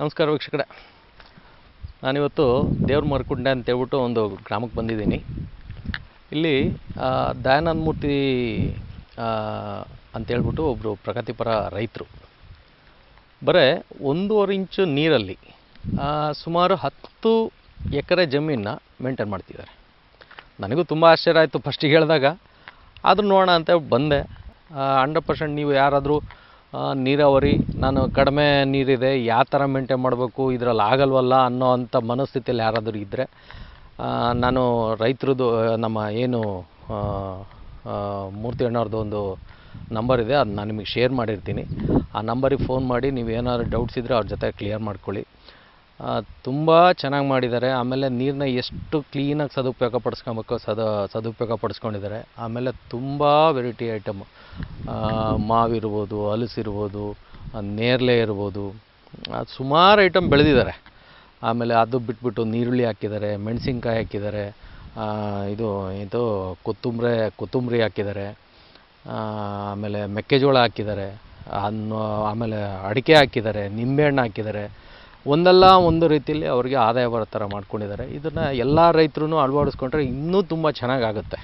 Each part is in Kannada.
ನಮಸ್ಕಾರ ವೀಕ್ಷಕರೇ. ನಾನಿವತ್ತು ದೇವ್ರ ಮರಕುಂಡೆ ಅಂತೇಳ್ಬಿಟ್ಟು ಒಂದು ಗ್ರಾಮಕ್ಕೆ ಬಂದಿದ್ದೀನಿ. ಇಲ್ಲಿ ದಯಾನಂದ ಮೂರ್ತಿ ಅಂತ ಅಂತೇಳ್ಬಿಟ್ಟು ಒಬ್ಬರು ಪ್ರಗತಿಪರ ರೈತರು. ಬರೇ, ಒಂದೂವರೆ ಇಂಚು ನೀರಲ್ಲಿ ಸುಮಾರು ಹತ್ತು ಎಕರೆ ಜಮೀನನ್ನ ಮೇಂಟೈನ್ ಮಾಡ್ತಿದ್ದಾರೆ. ನನಗೂ ತುಂಬ ಆಶ್ಚರ್ಯ ಆಯಿತು ಫಸ್ಟಿಗೆ ಹೇಳಿದಾಗ. ಆದರೂ ನೋಡೋಣ ಅಂತ ಬಂದೆ. ಹಂಡ್ರೆಡ್ ಪರ್ಸೆಂಟ್ ನೀವು ಯಾರಾದರೂ ನೀರಾವರಿ, ನಾನು ಕಡಿಮೆ ನೀರಿದೆ, ಯಾವ ಥರ ಮೇಂಟೇನ್ ಮಾಡಬೇಕು, ಇದರಲ್ಲಿ ಆಗಲ್ವಲ್ಲ ಅನ್ನೋ ಅಂಥ ಮನಸ್ಥಿತಿಯಲ್ಲಿ ಯಾರಾದರೂ ಇದ್ದರೆ ನಾನು ರೈತರದ್ದು, ನಮ್ಮ ಏನು ಮೂರ್ತಿ ಅಣ್ಣವ್ರದ್ದು ಒಂದು ನಂಬರ್ ಇದೆ ಅದು ನಾನು ನಿಮಗೆ ಶೇರ್ ಮಾಡಿರ್ತೀನಿ. ಆ ನಂಬರಿಗೆ ಫೋನ್ ಮಾಡಿ, ನೀವು ಏನಾದ್ರು ಡೌಟ್ಸ್ ಇದ್ದರೆ ಅವ್ರ ಜೊತೆ ಕ್ಲಿಯರ್ ಮಾಡ್ಕೊಳ್ಳಿ. ತುಂಬ ಚೆನ್ನಾಗಿ ಮಾಡಿದ್ದಾರೆ. ಆಮೇಲೆ ನೀರನ್ನ ಎಷ್ಟು ಕ್ಲೀನಾಗಿ ಸದುಪಯೋಗ ಪಡಿಸ್ಕೊಬೇಕು ಸದ ಸದುಪಯೋಗ ಪಡಿಸ್ಕೊಂಡಿದ್ದಾರೆ ಆಮೇಲೆ ತುಂಬ ವೆರೈಟಿ ಐಟಮ್ ಮಾವಿರ್ಬೋದು ಹಲಸಿರ್ಬೋದು ನೇರಳೆ ಇರ್ಬೋದು. ಸುಮಾರು ಐಟಮ್ ಬೆಳೆದಿದ್ದಾರೆ. ಆಮೇಲೆ ಅದು ಬಿಟ್ಬಿಟ್ಟು ನೀರುಳ್ಳಿ ಹಾಕಿದ್ದಾರೆ, ಮೆಣಸಿನ್ಕಾಯಿ ಹಾಕಿದ್ದಾರೆ ಇದು ಇದು ಕೊತ್ತಂಬರಿ ಕೊತ್ತಂಬರಿ ಹಾಕಿದ್ದಾರೆ ಆಮೇಲೆ ಮೆಕ್ಕೆಜೋಳ ಹಾಕಿದ್ದಾರೆ ಅನ್ನು ಆಮೇಲೆ ಅಡಿಕೆ ಹಾಕಿದ್ದಾರೆ, ನಿಂಬೆಹಣ್ಣು ಹಾಕಿದ್ದಾರೆ. ಒಂದಲ್ಲ ಒಂದು ರೀತಿಯಲ್ಲಿ ಅವರಿಗೆ ಆದಾಯ ಬರೋ ಥರ ಮಾಡ್ಕೊಂಡಿದ್ದಾರೆ. ಇದನ್ನು ಎಲ್ಲ ರೈತರು ಅಳವಡಿಸ್ಕೊಂಡ್ರೆ ಇನ್ನೂ ತುಂಬ ಚೆನ್ನಾಗಾಗುತ್ತೆ.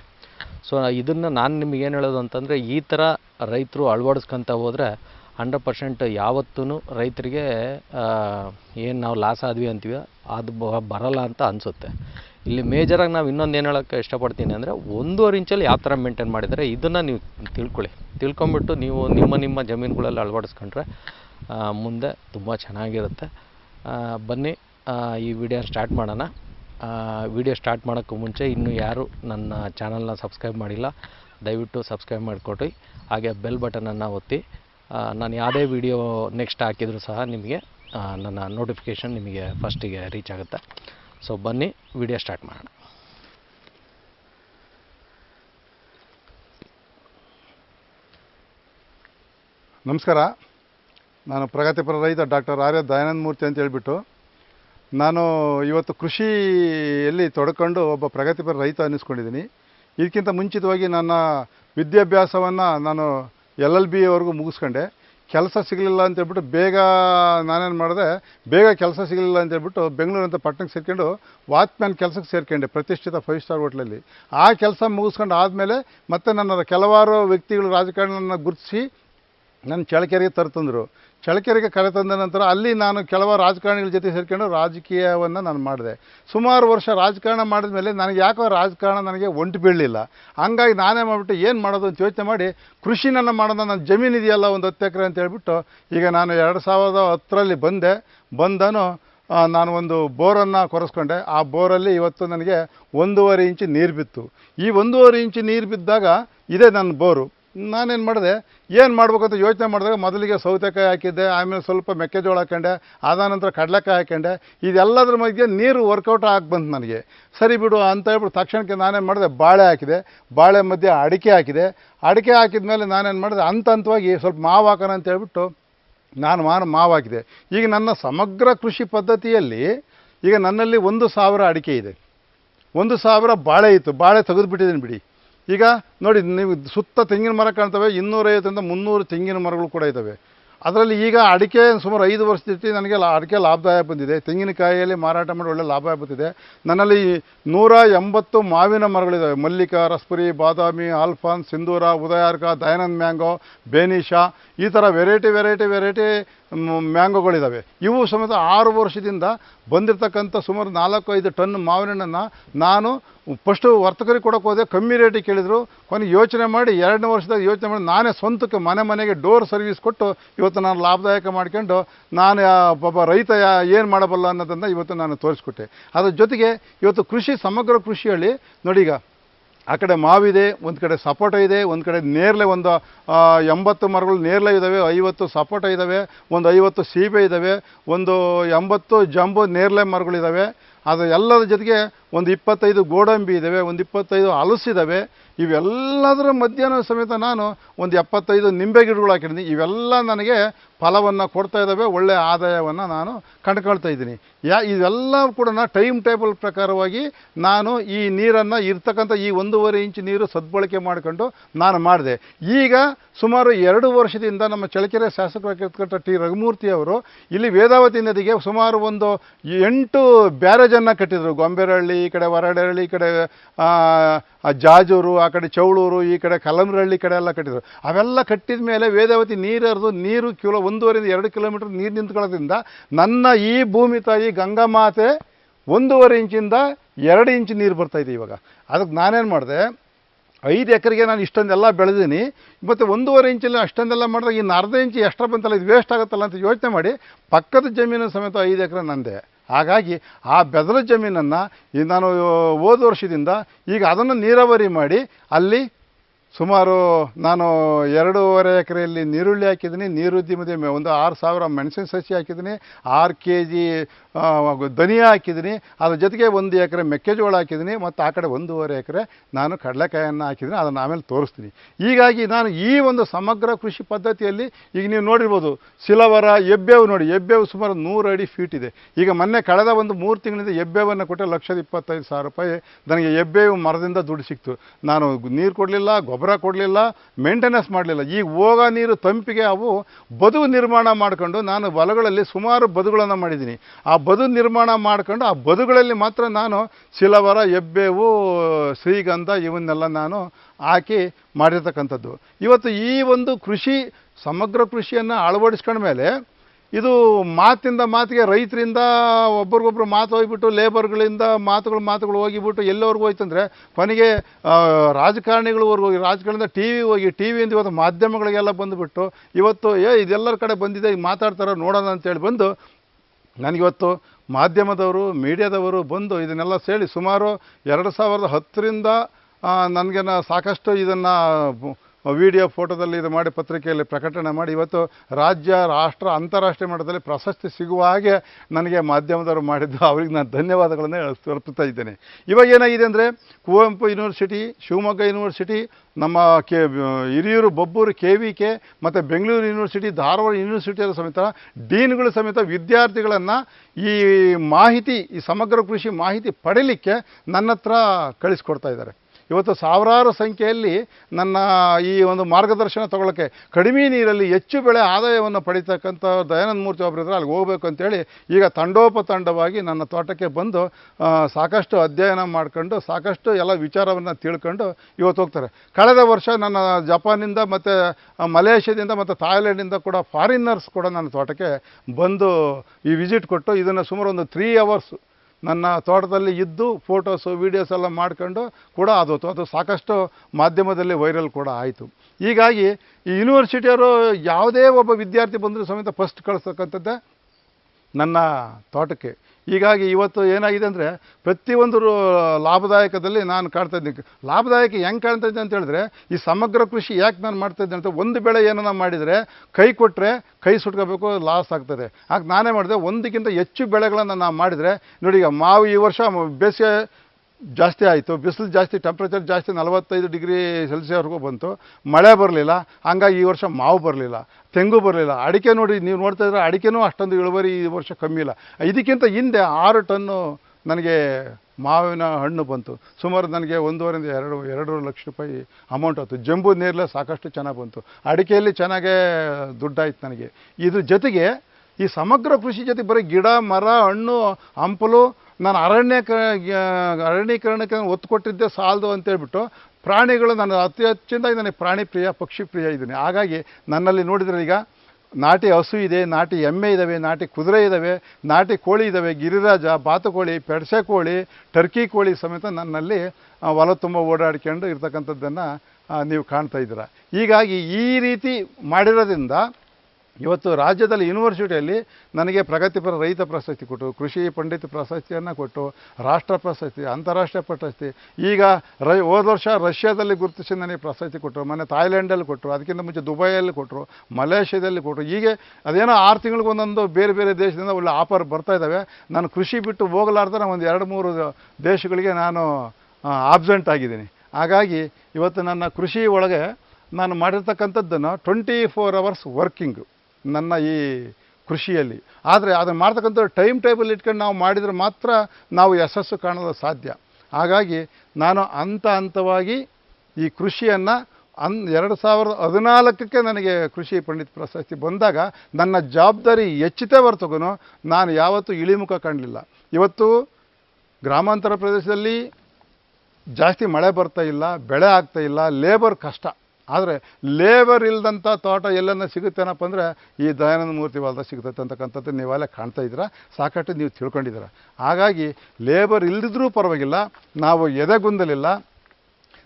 ಸೊ ಇದನ್ನು ನಾನು ನಿಮ್ಗೆ ಏನು ಹೇಳೋದು ಅಂತಂದರೆ, ಈ ಥರ ರೈತರು ಅಳವಡಿಸ್ಕೊಂತ ಹೋದರೆ ಹಂಡ್ರೆಡ್ ಪರ್ಸೆಂಟ್ ಯಾವತ್ತೂ ರೈತರಿಗೆ ಏನು ನಾವು ಲಾಸ್ ಆದ್ವಿ ಅಂತೀವಿ ಅದು ಬರಲ್ಲ ಅಂತ ಅನಿಸುತ್ತೆ. ಇಲ್ಲಿ ಮೇಜರಾಗಿ ನಾವು ಇನ್ನೊಂದು ಏನು ಹೇಳೋಕ್ಕೆ ಇಷ್ಟಪಡ್ತೀನಿ ಅಂದರೆ, ಒಂದೂವರೆ ಇಂಚಲ್ಲಿ ಯಾವ ಥರ ಮೇಂಟೈನ್ ಮಾಡಿದರೆ ಇದನ್ನು ನೀವು ತಿಳ್ಕೊಳ್ಳಿ. ತಿಳ್ಕೊಂಬಿಟ್ಟು ನೀವು ನಿಮ್ಮ ನಿಮ್ಮ ಜಮೀನುಗಳಲ್ಲಿ ಅಳವಡಿಸ್ಕೊಂಡ್ರೆ ಮುಂದೆ ತುಂಬ ಚೆನ್ನಾಗಿರುತ್ತೆ. ಬನ್ನಿ. ಈ ವಿಡಿಯೋ ಸ್ಟಾರ್ಟ್ ಮಾಡೋಣ. ವಿಡಿಯೋ ಸ್ಟಾರ್ಟ್ ಮಾಡೋಕ್ಕೂ ಮುಂಚೆ ಇನ್ನೂ ಯಾರು ನನ್ನ ಚಾನಲ್ನ ಸಬ್ಸ್ಕ್ರೈಬ್ ಮಾಡಿಲ್ಲ, ದಯವಿಟ್ಟು ಸಬ್ಸ್ಕ್ರೈಬ್ ಮಾಡಿಕೊಡಿ. ಹಾಗೆ ಬೆಲ್ ಬಟನನ್ನು ಒತ್ತಿ. ನಾನು ಯಾವುದೇ ವಿಡಿಯೋ ನೆಕ್ಸ್ಟ್ ಹಾಕಿದರೂ ಸಹ ನಿಮಗೆ ನನ್ನ ನೋಟಿಫಿಕೇಷನ್ ನಿಮಗೆ ಫಸ್ಟಿಗೆ ರೀಚ್ ಆಗುತ್ತೆ. ಸೊ, ಬನ್ನಿ, ವಿಡಿಯೋ ಸ್ಟಾರ್ಟ್ ಮಾಡೋಣ. ನಮಸ್ಕಾರ. ನಾನು ಪ್ರಗತಿಪರ ರೈತ ಡಾಕ್ಟರ್ ಆರ್ಯ ದಯಾನಂದ ಮೂರ್ತಿ ಅಂತ ಹೇಳಿಬಿಟ್ಟು, ನಾನು ಇವತ್ತು ಕೃಷಿಯಲ್ಲಿ ತೊಡ್ಕೊಂಡು ಒಬ್ಬ ಪ್ರಗತಿಪರ ರೈತ ಅನ್ನಿಸ್ಕೊಂಡಿದ್ದೀನಿ. ಇದಕ್ಕಿಂತ ಮುಂಚಿತವಾಗಿ ನನ್ನ ವಿದ್ಯಾಭ್ಯಾಸವನ್ನು ನಾನು ಎಲ್ ಎಲ್ ಬಿವರೆಗೂ ಮುಗಿಸ್ಕೊಂಡೆ. ಕೆಲಸ ಸಿಗಲಿಲ್ಲ ಅಂತ ಹೇಳ್ಬಿಟ್ಟು ಬೇಗ ನಾನೇನು ಮಾಡಿದೆ, ಬೇಗ ಕೆಲಸ ಸಿಗಲಿಲ್ಲ ಅಂತ ಹೇಳ್ಬಿಟ್ಟು ಬೆಂಗಳೂರು ಅಂತ ಪಟ್ಟಣಕ್ಕೆ ಸೇರ್ಕೊಂಡು ವಾಚ್ಮ್ಯಾನ್ ಕೆಲಸಕ್ಕೆ ಸೇರ್ಕೊಂಡೆ, ಪ್ರತಿಷ್ಠಿತ ಫೈವ್ ಸ್ಟಾರ್ ಹೋಟ್ಲಲ್ಲಿ. ಆ ಕೆಲಸ ಮುಗಿಸ್ಕೊಂಡು ಆದಮೇಲೆ ಮತ್ತೆ ನನ್ನ ಕೆಲವಾರು ವ್ಯಕ್ತಿಗಳು ರಾಜಕಾರಣನ ಗುರುತಿಸಿ ನನ್ನ ಚಳಕೆರೆಗೆ ತರ್ತಂದರು. ಚಳಕೆರೆಗೆ ಕರೆ ತಂದ ನಂತರ ಅಲ್ಲಿ ನಾನು ಕೆಲವು ರಾಜಕಾರಣಿಗಳ ಜೊತೆ ಸೇರ್ಕೊಂಡು ರಾಜಕೀಯವನ್ನು ನಾನು ಮಾಡಿದೆ. ಸುಮಾರು ವರ್ಷ ರಾಜಕಾರಣ ಮಾಡಿದ ಮೇಲೆ ನನಗೆ ಯಾಕೋ ರಾಜಕಾರಣ ನನಗೆ ಒಂಟು ಬೀಳಲಿಲ್ಲ. ಹಂಗಾಗಿ ನಾನೇ ಮಾಡಿಬಿಟ್ಟು ಏನು ಮಾಡೋದು ಅಂತ ಯೋಚನೆ ಮಾಡಿ ಕೃಷಿನನ್ನು ಮಾಡೋದು ನನ್ನ ಜಮೀನು ಇದೆಯಲ್ಲ ಒಂದು ಹತ್ತು ಎಕರೆ ಅಂತ ಹೇಳ್ಬಿಟ್ಟು ಈಗ ನಾನು ಎರಡು ಸಾವಿರದ ಹತ್ತರಲ್ಲಿ ಬಂದೆ. ಬಂದನು ನಾನು ಒಂದು ಬೋರನ್ನು ಕೊರೆಸ್ಕೊಂಡೆ. ಆ ಬೋರಲ್ಲಿ ಇವತ್ತು ನನಗೆ ಒಂದೂವರೆ ಇಂಚು ನೀರು ಬಿತ್ತು. ಈ ಒಂದೂವರೆ ಇಂಚು ನೀರು ಬಿದ್ದಾಗ ಇದೇ ನನ್ನ ಬೋರು. ನಾನೇನು ಮಾಡಿದೆ? ಏನು ಮಾಡ್ಬೇಕು ಅಂತ ಯೋಚನೆ ಮಾಡಿದಾಗ ಮೊದಲಿಗೆ ಸೌತೆಕಾಯಿ ಹಾಕಿದ್ದೆ, ಆಮೇಲೆ ಸ್ವಲ್ಪ ಮೆಕ್ಕೆಜೋಳ ಹಾಕೊಂಡೆ ಅದಾನಂತರ ಕಡಲೆಕಾಯಿ ಹಾಕೊಂಡೆ. ಇದೆಲ್ಲದ್ರ ಮಧ್ಯೆ ನೀರು ವರ್ಕೌಟ್ ಆಗಿ ಬಂತು ನನಗೆ. ಸರಿ ಬಿಡು ಅಂತ ಹೇಳ್ಬಿಟ್ಟು ತಕ್ಷಣಕ್ಕೆ ನಾನೇನು ಮಾಡಿದೆ? ಬಾಳೆ ಹಾಕಿದೆ. ಬಾಳೆ ಮಧ್ಯೆ ಅಡಿಕೆ ಹಾಕಿದೆ. ಅಡಿಕೆ ಹಾಕಿದ ಮೇಲೆ ನಾನೇನು ಮಾಡಿದೆ? ಹಂತ ಹಂತವಾಗಿ ಸ್ವಲ್ಪ ಮಾವು ಹಾಕೋಣ ಅಂತ ಹೇಳ್ಬಿಟ್ಟು ನಾನು ಮಾನು ಮಾವು ಹಾಕಿದೆ. ಈಗ ನನ್ನ ಸಮಗ್ರ ಕೃಷಿ ಪದ್ಧತಿಯಲ್ಲಿ ಈಗ ನನ್ನಲ್ಲಿ ಒಂದು ಸಾವಿರ ಅಡಿಕೆ ಇದೆ. ಒಂದು ಸಾವಿರ ಬಾಳೆ ಇತ್ತು. ಬಾಳೆ ತೆಗೆದುಬಿಟ್ಟಿದ್ದೀನಿ ಬಿಡಿ. ಈಗ ನೋಡಿ, ನೀವು ಸುತ್ತ ತೆಂಗಿನ ಮರ ಕಾಣ್ತವೆ ಇನ್ನೂರೈವತ್ತರಿಂದ ಮುನ್ನೂರು ತೆಂಗಿನ ಮರಗಳು ಕೂಡ ಇದ್ದಾವೆ ಅದರಲ್ಲಿ ಈಗ ಅಡಿಕೆ ಸುಮಾರು ಐದು ವರ್ಷದ ನನಗೆ ಅಡಿಕೆ ಲಾಭದಾಯ ಬಂದಿದೆ. ತೆಂಗಿನಕಾಯಿಯಲ್ಲಿ ಮಾರಾಟ ಮಾಡಿ ಒಳ್ಳೆ ಲಾಭ ಬಂದಿದೆ. ನನ್ನಲ್ಲಿ ನೂರ ಎಂಬತ್ತು ಮಾವಿನ ಮರಗಳಿದ್ದಾವೆ ಮಲ್ಲಿಕ ರಸ್ಪುರಿ ಬಾದಾಮಿ ಆಲ್ಫಾನ್ ಸಿಂಧೂರ, ಉದಯಾರ್ಕ, ದಯಾನಂದ್ ಮ್ಯಾಂಗೋ, ಬೇನಿಶಾ ಈ ಥರ ವೆರೈಟಿ ವೆರೈಟಿ ವೆರೈಟಿ ಮ್ಯಾಂಗೋಗಳಿದ್ದಾವೆ ಇವು ಸಮೇತ ಆರು ವರ್ಷದಿಂದ ಬಂದಿರತಕ್ಕಂಥ ಸುಮಾರು ನಾಲ್ಕು, ಐದು ಟನ್ ಮಾವಿನಣ್ಣನ್ನು ನಾನು ಫಸ್ಟು ವರ್ತಕರಿಗೆ ಕೊಡೋಕೆ ಹೋದೆ. ಕಮ್ಮಿ ರೇಟಿಗೆ ಕೇಳಿದರು. ಕೊನೆಗೆ ಯೋಚನೆ ಮಾಡಿ, ಎರಡನೇ ವರ್ಷದಾಗ ಯೋಚನೆ ಮಾಡಿ ನಾನೇ ಸ್ವಂತಕ್ಕೆ ಮನೆ ಮನೆಗೆ ಡೋರ್ ಸರ್ವಿಸ್ ಕೊಟ್ಟು ಇವತ್ತು ನಾನು ಲಾಭದಾಯಕ ಮಾಡ್ಕೊಂಡು ನಾನು ಪಾಪ ರೈತ ಏನು ಮಾಡಬಲ್ಲ ಅನ್ನೋದನ್ನು ಇವತ್ತು ನಾನು ತೋರಿಸ್ಕೊಟ್ಟೆ. ಅದರ ಜೊತೆಗೆ ಇವತ್ತು ಕೃಷಿ, ಸಮಗ್ರ ಕೃಷಿಯಲ್ಲಿ ನೋಡಿ ಈಗ ಆ ಕಡೆ ಮಾವಿದೆ ಒಂದು ಕಡೆ ಸಪೋಟ ಇದೆ, ಒಂದು ಕಡೆ ನೇರಳೆ ಒಂದು ಎಂಬತ್ತು ಮರಗಳು ನೇರಳೆ ಇದ್ದಾವೆ ಐವತ್ತು ಸಪೋಟ ಇದ್ದಾವೆ ಒಂದು ಐವತ್ತು ಸೀಬೆ ಇದ್ದಾವೆ ಒಂದು ಎಂಬತ್ತು ಜಂಬು ನೇರಳೆ ಮರಗಳಿದ್ದಾವೆ ಅದು ಎಲ್ಲರ ಜೊತೆಗೆ ಒಂದು ಇಪ್ಪತ್ತೈದು ಗೋಡಂಬಿ ಇದ್ದಾವೆ ಒಂದು ಇಪ್ಪತ್ತೈದು ಹಲಸಿದ್ದಾವೆ ಇವೆಲ್ಲದರ ಮಧ್ಯಾಹ್ನ ಸಮೇತ ನಾನು ಒಂದು ಎಪ್ಪತ್ತೈದು ನಿಂಬೆ ಗಿಡಗಳು ಹಾಕಿದ್ದೀನಿ. ಇವೆಲ್ಲ ನನಗೆ ಫಲವನ್ನು ಕೊಡ್ತಾ ಇದ್ದಾವೆ ಒಳ್ಳೆಯ ಆದಾಯವನ್ನು ನಾನು ಕಂಡುಕೊಳ್ತಾ ಇದ್ದೀನಿ. ಯಾ, ಇವೆಲ್ಲ ಕೂಡ ಟೈಮ್ ಟೇಬಲ್ ಪ್ರಕಾರವಾಗಿ ನಾನು ಈ ನೀರನ್ನು, ಇರ್ತಕ್ಕಂಥ ಈ ಒಂದೂವರೆ ಇಂಚು ನೀರು ಸದ್ಬಳಕೆ ಮಾಡಿಕೊಂಡು ನಾನು ಮಾಡಿದೆ. ಈಗ ಸುಮಾರು ಎರಡು ವರ್ಷದಿಂದ ನಮ್ಮ ಚಳ್ಳಕೆರೆ ಶಾಸಕರಾಗಿರ್ತಕ್ಕಂಥ ಟಿ. ರಘುಮೂರ್ತಿ ಅವರು ಇಲ್ಲಿ ವೇದಾವತಿ ನದಿಗೆ ಸುಮಾರು ಒಂದು ಎಂಟು ಬ್ಯಾರೇಜನ್ನು ಕಟ್ಟಿದರು. ಗೊಂಬೆರಳ್ಳಿ, ಈ ಕಡೆ ವರಡಹಳ್ಳಿ ಈ ಕಡೆ ಜಾಜೂರು, ಆ ಕಡೆ ಚೌಳೂರು, ಈ ಕಡೆ ಕಲಮರಳ್ಳಿ ಕಡೆ ಎಲ್ಲ ಕಟ್ಟಿದರು. ಅವೆಲ್ಲ ಕಟ್ಟಿದ ಮೇಲೆ ವೇದಾವತಿ ನೀರು ಹರಿದು ನೀರು ಕಿಲೋ ಒಂದೂವರೆಯಿಂದ ಎರಡು ಕಿಲೋಮೀಟರ್ ನೀರು ನಿಂತ್ಕೊಳ್ಳೋದ್ರಿಂದ ನನ್ನ ಈ ಭೂಮಿ ತಾಯಿ ಗಂಗಾಮಾತೆ ಒಂದೂವರೆ ಇಂಚಿಂದ ಎರಡು ಇಂಚು ನೀರು ಬರ್ತಾ ಇದೆ ಇವಾಗ. ಅದಕ್ಕೆ ನಾನೇನು ಮಾಡಿದೆ, ಐದು ಎಕರೆಗೆ ನಾನು ಇಷ್ಟೊಂದೆಲ್ಲ ಬೆಳೆದೀನಿ, ಮತ್ತು ಒಂದೂವರೆ ಇಂಚಲ್ಲಿ ಅಷ್ಟೊಂದೆಲ್ಲ ಮಾಡಿದಾಗ ಇನ್ನು ಅರ್ಧ ಇಂಚು ಎಷ್ಟರ ಬಂತಲ್ಲ, ಇದು ವೇಸ್ಟ್ ಆಗುತ್ತಲ್ಲ ಅಂತ ಯೋಚನೆ ಮಾಡಿ ಪಕ್ಕದ ಜಮೀನು ಸಮೇತ ಐದು ಎಕರೆ ನಂದೆ. ಹಾಗಾಗಿ ಆ ಬೆದರ ಜಮೀನನ್ನು ಈ ನಾನು ಹೋದ ವರ್ಷದಿಂದ ಈಗ ಅದನ್ನು ನೀರಾವರಿ ಮಾಡಿ ಅಲ್ಲಿ ಸುಮಾರು ನಾನು ಎರಡೂವರೆ ಎಕರೆಯಲ್ಲಿ ನೀರುಳ್ಳಿ ಹಾಕಿದ್ದೀನಿ ನೀರುದ್ಯಮದ ಒಂದು ಆರು ಸಾವಿರ ಮೆಣಸಿನ ಸಸಿ ಹಾಕಿದ್ದೀನಿ, ಆರು ಕೆ ಜಿ ಧನಿಯಾ ಹಾಕಿದ್ದೀನಿ. ಅದ್ರ ಜೊತೆಗೆ ಒಂದು ಎಕರೆ ಮೆಕ್ಕೆಜೋಳ ಹಾಕಿದ್ದೀನಿ. ಮತ್ತು ಆ ಕಡೆ ಒಂದೂವರೆ ಎಕರೆ ನಾನು ಕಡಲೆಕಾಯನ್ನು ಹಾಕಿದ್ದೀನಿ. ಅದನ್ನು ಆಮೇಲೆ ತೋರಿಸ್ತೀನಿ. ಹೀಗಾಗಿ ನಾನು ಈ ಒಂದು ಸಮಗ್ರ ಕೃಷಿ ಪದ್ಧತಿಯಲ್ಲಿ ಈಗ ನೀವು ನೋಡಿರ್ಬೋದು, ಸಿಲವರ, ಎಬ್ಬೇವು ನೋಡಿ. ಎಬ್ಬೆವು ಸುಮಾರು ನೂರು ಅಡಿ ಫೀಟ್ ಇದೆ. ಈಗ ಮೊನ್ನೆ ಕಳೆದ ಒಂದು ಮೂರು ತಿಂಗಳಿಂದ ಎಬ್ಬೇವನ್ನು ಕೊಟ್ಟರೆ ಲಕ್ಷದ ಇಪ್ಪತ್ತೈದು ಸಾವಿರ ರೂಪಾಯಿ ನನಗೆ ಎಬ್ಬೇವು ಮರದಿಂದ ದುಡ್ಡು ಸಿಕ್ತು. ನಾನು ನೀರು ಕೊಡಲಿಲ್ಲ, ಗೊಬ್ಬರ ಕೊಡಲಿಲ್ಲ ಮೇಂಟೆನೆನ್ಸ್ ಮಾಡಲಿಲ್ಲ. ಈಗ ಹೋಗ ನೀರು ತಂಪಿಗೆ ಅವು ಬದು ನಿರ್ಮಾಣ ಮಾಡ್ಕೊಂಡು ನಾನು ಹೊಲಗಳಲ್ಲಿ ಸುಮಾರು ಬದುಗಳನ್ನು ಮಾಡಿದ್ದೀನಿ. ಆ ಬದು ನಿರ್ಮಾಣ ಮಾಡ್ಕೊಂಡು ಆ ಬದುಗಳಲ್ಲಿ ಮಾತ್ರ ನಾನು ಶಿಲವರ, ಎಬ್ಬೇವು, ಶ್ರೀಗಂಧ ಇವನ್ನೆಲ್ಲ ನಾನು ಹಾಕಿ ಮಾಡಿರ್ತಕ್ಕಂಥದ್ದು. ಇವತ್ತು ಈ ಒಂದು ಕೃಷಿ, ಸಮಗ್ರ ಕೃಷಿಯನ್ನು ಅಳವಡಿಸ್ಕೊಂಡ ಮೇಲೆ ಇದು ಮಾತಿಂದ ಮಾತಿಗೆ ರೈತರಿಂದ ಒಬ್ರಿಗೊಬ್ರು ಮಾತು ಹೋಗಿಬಿಟ್ಟು ಲೇಬರ್ಗಳಿಂದ ಮಾತುಗಳು ಮಾತುಗಳು ಹೋಗಿಬಿಟ್ಟು ಎಲ್ಲವರೆಗೂ ಹೋಯ್ತಂದರೆ ಕೊನೆಗೆ ರಾಜಕಾರಣಿಗಳು ರಾಜಕಾರಣಿಗಳವರೆಗೂ ಹೋಗಿ ರಾಜಕಾರಣದಿಂದ ಟಿ ವಿ ಹೋಗಿ ಟಿ ವಿಯಿಂದ ಇವತ್ತು ಮಾಧ್ಯಮಗಳಿಗೆಲ್ಲ ಬಂದುಬಿಟ್ಟು ಇವತ್ತು, ಏ, ಇದೆಲ್ಲರ ಕಡೆ ಬಂದಿದೆ, ಈಗ ಮಾತಾಡ್ತಾರೋ ನೋಡೋಣ ಅಂತೇಳಿ ಬಂದು ನನಗಿವತ್ತು ಮಾಧ್ಯಮದವರು ಮೀಡಿಯಾದವರು ಬಂದು ಇದನ್ನೆಲ್ಲ ಸೇಳಿ ಸುಮಾರು ಎರಡು ಸಾವಿರದ ಹತ್ತರಿಂದ ನನಗೆ ಸಾಕಷ್ಟು ಇದನ್ನು ವಿಡಿಯೋ ಫೋಟೋದಲ್ಲಿ ಇದು ಮಾಡಿ ಪತ್ರಿಕೆಯಲ್ಲಿ ಪ್ರಕಟಣೆ ಮಾಡಿ. ಇವತ್ತು ರಾಜ್ಯ, ರಾಷ್ಟ್ರ, ಅಂತಾರಾಷ್ಟ್ರೀಯ ಮಟ್ಟದಲ್ಲಿ ಪ್ರಶಸ್ತಿ ಸಿಗುವ ಹಾಗೆ ನನಗೆ ಮಾಧ್ಯಮದವರು ಮಾಡಿದ್ದು. ಅವ್ರಿಗೆ ನಾನು ಧನ್ಯವಾದಗಳನ್ನು ಅರ್ಪಿಸ್ತಾ ಇದ್ದೇನೆ. ಇವಾಗ ಏನಾಗಿದೆ ಅಂದರೆ ಕುವೆಂಪು ಯೂನಿವರ್ಸಿಟಿ ಶಿವಮೊಗ್ಗ ಯೂನಿವರ್ಸಿಟಿ ನಮ್ಮ K, Hiriyur, Bobbur, K V K ಮತ್ತು ಬೆಂಗಳೂರು ಯೂನಿವರ್ಸಿಟಿ ಧಾರವಾಡ ಯೂನಿವರ್ಸಿಟಿಯರ ಸಮೇತ ಡೀನ್ಗಳು ಸಮೇತ ವಿದ್ಯಾರ್ಥಿಗಳನ್ನು ಈ ಮಾಹಿತಿ, ಈ ಸಮಗ್ರ ಕೃಷಿ ಮಾಹಿತಿ ಪಡೀಲಿಕ್ಕೆ ನನ್ನ ಹತ್ರ ಕಳಿಸ್ಕೊಡ್ತಾ ಇದ್ದಾರೆ. ಇವತ್ತು ಸಾವಿರಾರು ಸಂಖ್ಯೆಯಲ್ಲಿ ನನ್ನ ಈ ಒಂದು ಮಾರ್ಗದರ್ಶನ ತಗೊಳ್ಳೋಕ್ಕೆ ಕಡಿಮೆ ನೀರಲ್ಲಿ ಹೆಚ್ಚು ಬೆಳೆ ಆದಾಯವನ್ನು ಪಡಿತಕ್ಕಂಥ ದಯಾನಂದ ಮೂರ್ತಿ ಒಬ್ಬರಿದ್ರೆ ಅಲ್ಲಿಗೆ ಹೋಗಬೇಕು ಅಂತೇಳಿ ಈಗ ತಂಡೋಪತಂಡವಾಗಿ ನನ್ನ ತೋಟಕ್ಕೆ ಬಂದು ಸಾಕಷ್ಟು ಅಧ್ಯಯನ ಮಾಡ್ಕೊಂಡು, ಸಾಕಷ್ಟು ಎಲ್ಲ ವಿಚಾರವನ್ನು ತಿಳ್ಕೊಂಡು ಇವತ್ತು ಹೋಗ್ತಾರೆ. ಕಳೆದ ವರ್ಷ ನನ್ನ ಜಪಾನಿಂದ ಮತ್ತು ಮಲೇಷ್ಯಾದಿಂದ ಮತ್ತು ಥಾಯ್ಲೆಂಡಿಂದ ಕೂಡ ಫಾರಿನರ್ಸ್ ಕೂಡ ನನ್ನ ತೋಟಕ್ಕೆ ಬಂದು ಈ ವಿಸಿಟ್ ಕೊಟ್ಟು ಇದನ್ನು ಸುಮಾರು ಒಂದು ತ್ರೀ ಅವರ್ಸ್ ನನ್ನ ತೋಟದಲ್ಲಿ ಇದ್ದು ಫೋಟೋಸು ವೀಡಿಯೋಸ್ ಎಲ್ಲ ಮಾಡ್ಕೊಂಡು ಕೂಡ ಅದು ಅದು ಸಾಕಷ್ಟು ಮಾಧ್ಯಮದಲ್ಲಿ ವೈರಲ್ ಕೂಡ ಆಯಿತು. ಹೀಗಾಗಿ ಈ ಯೂನಿವರ್ಸಿಟಿಯವರು ಯಾವುದೇ ಒಬ್ಬ ವಿದ್ಯಾರ್ಥಿ ಬಂದರೂ ಸಮೇತ ಫಸ್ಟ್ ಕಳಿಸ್ತಕ್ಕಂಥದ್ದೇ ನನ್ನ ತೋಟಕ್ಕೆ. ಹೀಗಾಗಿ ಇವತ್ತು ಏನಾಗಿದೆ ಅಂದರೆ ಪ್ರತಿಯೊಂದು ಲಾಭದಾಯಕದಲ್ಲಿ ನಾನು ಕಾಣ್ತಾ ಇದ್ದೀನಿ. ಲಾಭದಾಯಕ ಹೆಂಗೆ ಕಾಣ್ತಾ ಇದ್ದೆ ಅಂತ ಹೇಳಿದ್ರೆ, ಈ ಸಮಗ್ರ ಕೃಷಿ ಯಾಕೆ ನಾನು ಮಾಡ್ತಾ ಇದ್ದೆ ಅಂತ ಒಂದು ಬೆಳೆ ಏನನ್ನ ಮಾಡಿದರೆ, ಕೈ ಕೊಟ್ಟರೆ ಕೈ ಸುಟ್ಕೋಬೇಕು ಲಾಸ್ ಆಗ್ತದೆ. ಆಗ ನಾನೇ ಮಾಡಿದೆ, ಒಂದಕ್ಕಿಂತ ಹೆಚ್ಚು ಬೆಳೆಗಳನ್ನು ನಾನು ಮಾಡಿದರೆ, ನೋಡಿ ಈಗ ಮಾವು ಈ ವರ್ಷ ಬೇಸಿಗೆ ಜಾಸ್ತಿ ಆಯಿತು, ಬಿಸಿಲು ಜಾಸ್ತಿ ಟೆಂಪ್ರೇಚರ್ ಜಾಸ್ತಿ, ನಲವತ್ತೈದು ಡಿಗ್ರಿ ಸೆಲ್ಸಿಯಸ್ವರೆಗೂ ಬಂತು. ಮಳೆ ಬರಲಿಲ್ಲ, ಹಂಗಾಗಿ ಈ ವರ್ಷ ಮಾವು ಬರಲಿಲ್ಲ, ತೆಂಗು ಬರಲಿಲ್ಲ. ಅಡಿಕೆ ನೋಡಿ, ನೀವು ನೋಡ್ತಾ ಇದ್ರೆ ಅಡಿಕೆನೂ ಅಷ್ಟೊಂದು ಇಳುವರಿ ಈ ವರ್ಷ ಕಮ್ಮಿ ಇಲ್ಲ. ಇದಕ್ಕಿಂತ ಹಿಂದೆ ಆರು ಟನ್ನು ನನಗೆ ಮಾವಿನ ಹಣ್ಣು ಬಂತು. ಸುಮಾರು ನನಗೆ ಒಂದೂವರೆಯಿಂದ ಎರಡು, ಎರಡೂವರೆ ಲಕ್ಷ ರೂಪಾಯಿ ಅಮೌಂಟ್ ಆಯಿತು. ಜಂಬೂ ನೀರಲ್ಲ ಸಾಕಷ್ಟು ಚೆನ್ನಾಗಿ ಬಂತು. ಅಡಿಕೆಯಲ್ಲಿ ಚೆನ್ನಾಗೇ ದುಡ್ಡಾಯ್ತು ನನಗೆ. ಇದ್ರ ಜೊತೆಗೆ ಈ ಸಮಗ್ರ ಕೃಷಿ ಜೊತೆ ಬರೀ ಗಿಡ, ಮರ, ಹಣ್ಣು, ಹಂಪಲು ನಾನು ಅರಣ್ಯಕ ಅರಣ್ಯೀಕರಣಕ್ಕೆ ಒತ್ತು ಕೊಟ್ಟಿದ್ದೆ ಸಾಲದು ಅಂತೇಳ್ಬಿಟ್ಟು ಪ್ರಾಣಿಗಳು ನಾನು ಅತಿ ಹೆಚ್ಚಿನದಾಗಿ ನನಗೆ ಪ್ರಾಣಿ ಪ್ರಿಯ, ಪಕ್ಷಿ ಪ್ರಿಯ ಇದ್ದೀನಿ. ಹಾಗಾಗಿ ನನ್ನಲ್ಲಿ ನೋಡಿದರೆ ಈಗ ನಾಟಿ ಹಸು ಇದೆ, ನಾಟಿ ಎಮ್ಮೆ ಇದ್ದಾವೆ ನಾಟಿ ಕುದುರೆ ಇದ್ದಾವೆ ನಾಟಿ ಕೋಳಿ ಇದ್ದಾವೆ ಗಿರಿರಾಜ ಬಾತುಕೋಳಿ ಪೆಡ್ಸೆ ಕೋಳಿ, ಟರ್ಕಿ ಕೋಳಿ ಸಮೇತ ನನ್ನಲ್ಲಿ ಹೊಲ ತುಂಬ ಓಡಾಡ್ಕೊಂಡು ಇರ್ತಕ್ಕಂಥದ್ದನ್ನು ನೀವು ಕಾಣ್ತಾ ಇದ್ದೀರ. ಹೀಗಾಗಿ ಈ ರೀತಿ ಮಾಡಿರೋದ್ರಿಂದ ಇವತ್ತು ರಾಜ್ಯದಲ್ಲಿ ಯೂನಿವರ್ಸಿಟಿಯಲ್ಲಿ ನನಗೆ ಪ್ರಗತಿಪರ ರೈತ ಪ್ರಶಸ್ತಿ ಕೊಟ್ಟು, ಕೃಷಿ ಪಂಡಿತ ಪ್ರಶಸ್ತಿಯನ್ನು ಕೊಟ್ಟು, ರಾಷ್ಟ್ರ ಪ್ರಶಸ್ತಿ, ಅಂತಾರಾಷ್ಟ್ರೀಯ ಪ್ರಶಸ್ತಿ, ಈಗ ರೈ, ಹೋದ ವರ್ಷ ರಷ್ಯಾದಲ್ಲಿ ಗುರುತಿಸಿ ನನಗೆ ಪ್ರಶಸ್ತಿ ಕೊಟ್ಟರು, ಮೊನ್ನೆ ಥಾಯ್ಲೆಂಡಲ್ಲಿ ಕೊಟ್ಟರು, ಅದಕ್ಕಿಂತ ಮುಂಚೆ ದುಬೈಯಲ್ಲಿ ಕೊಟ್ಟರು, ಮಲೇಷ್ಯಾದಲ್ಲಿ ಕೊಟ್ಟರು, ಹೀಗೆ ಅದೇನೋ ಆರು ತಿಂಗಳಿಗೆ ಒಂದೊಂದು ಬೇರೆ ಬೇರೆ ದೇಶದಿಂದ ಒಳ್ಳೆ ಆಫರ್ ಬರ್ತಾ ಇದ್ದಾವೆ. ನಾನು ಕೃಷಿ ಬಿಟ್ಟು ಹೋಗಲಾರ್ದನ ನಾನು ಒಂದು ಎರಡು ಮೂರು ದೇಶಗಳಿಗೆ ನಾನು ಆಬ್ಸೆಂಟ್ ಆಗಿದ್ದೀನಿ. ಹಾಗಾಗಿ ಇವತ್ತು ನನ್ನ ಕೃಷಿ ಒಳಗೆ ನಾನು ಮಾಡಿರ್ತಕ್ಕಂಥದ್ದನ್ನು ಟ್ವೆಂಟಿ ಫೋರ್ ಅವರ್ಸ್ ವರ್ಕಿಂಗು ನನ್ನ ಈ ಕೃಷಿಯಲ್ಲಿ. ಆದರೆ ಅದನ್ನು ಮಾಡ್ತಕ್ಕಂಥ ಟೈಮ್ ಟೇಬಲ್ ಇಟ್ಕೊಂಡು ನಾವು ಮಾಡಿದರೆ ಮಾತ್ರ ನಾವು ಯಶಸ್ಸು ಕಾಣಲು ಸಾಧ್ಯ. ಹಾಗಾಗಿ ನಾನು ಹಂತ ಹಂತವಾಗಿ ಈ ಕೃಷಿಯನ್ನು ಅನ್ ಎರಡು ಸಾವಿರದ ಹದಿನಾಲ್ಕಕ್ಕೆ ನನಗೆ ಕೃಷಿ ಪಂಡಿತ್ ಪ್ರಶಸ್ತಿ ಬಂದಾಗ ನನ್ನ ಜವಾಬ್ದಾರಿ ಹೆಚ್ಚಿತೇ ಹೊರತುಗೂ ನಾನು ಯಾವತ್ತೂ ಇಳಿಮುಖ ಕಾಣಲಿಲ್ಲ. ಇವತ್ತು ಗ್ರಾಮಾಂತರ ಪ್ರದೇಶದಲ್ಲಿ ಜಾಸ್ತಿ ಮಳೆ ಬರ್ತಾ ಇಲ್ಲ, ಬೆಳೆ ಆಗ್ತಾ ಇಲ್ಲ ಲೇಬರ್ ಕಷ್ಟ. ಆದರೆ ಲೇಬರ್ ಇಲ್ಲದಂಥ ತೋಟ ಎಲ್ಲನ್ನ ಸಿಗುತ್ತೇನಪ್ಪ ಅಂದರೆ ಈ ದಯಾನಂದ ಮೂರ್ತಿ ಹೊಲದ ಸಿಗುತ್ತೆ ಅಂತಕ್ಕಂಥದ್ದು ನೀವೆಲ್ಲ ಕಾಣ್ತಾ ಇದ್ದೀರಾ, ಸಾಕಷ್ಟು ನೀವು ತಿಳ್ಕೊಂಡಿದ್ದೀರ. ಹಾಗಾಗಿ ಲೇಬರ್ ಇಲ್ಲದಿದ್ರೂ ಪರವಾಗಿಲ್ಲ, ನಾವು ಎದೆಗುಂದಲಿಲ್ಲ,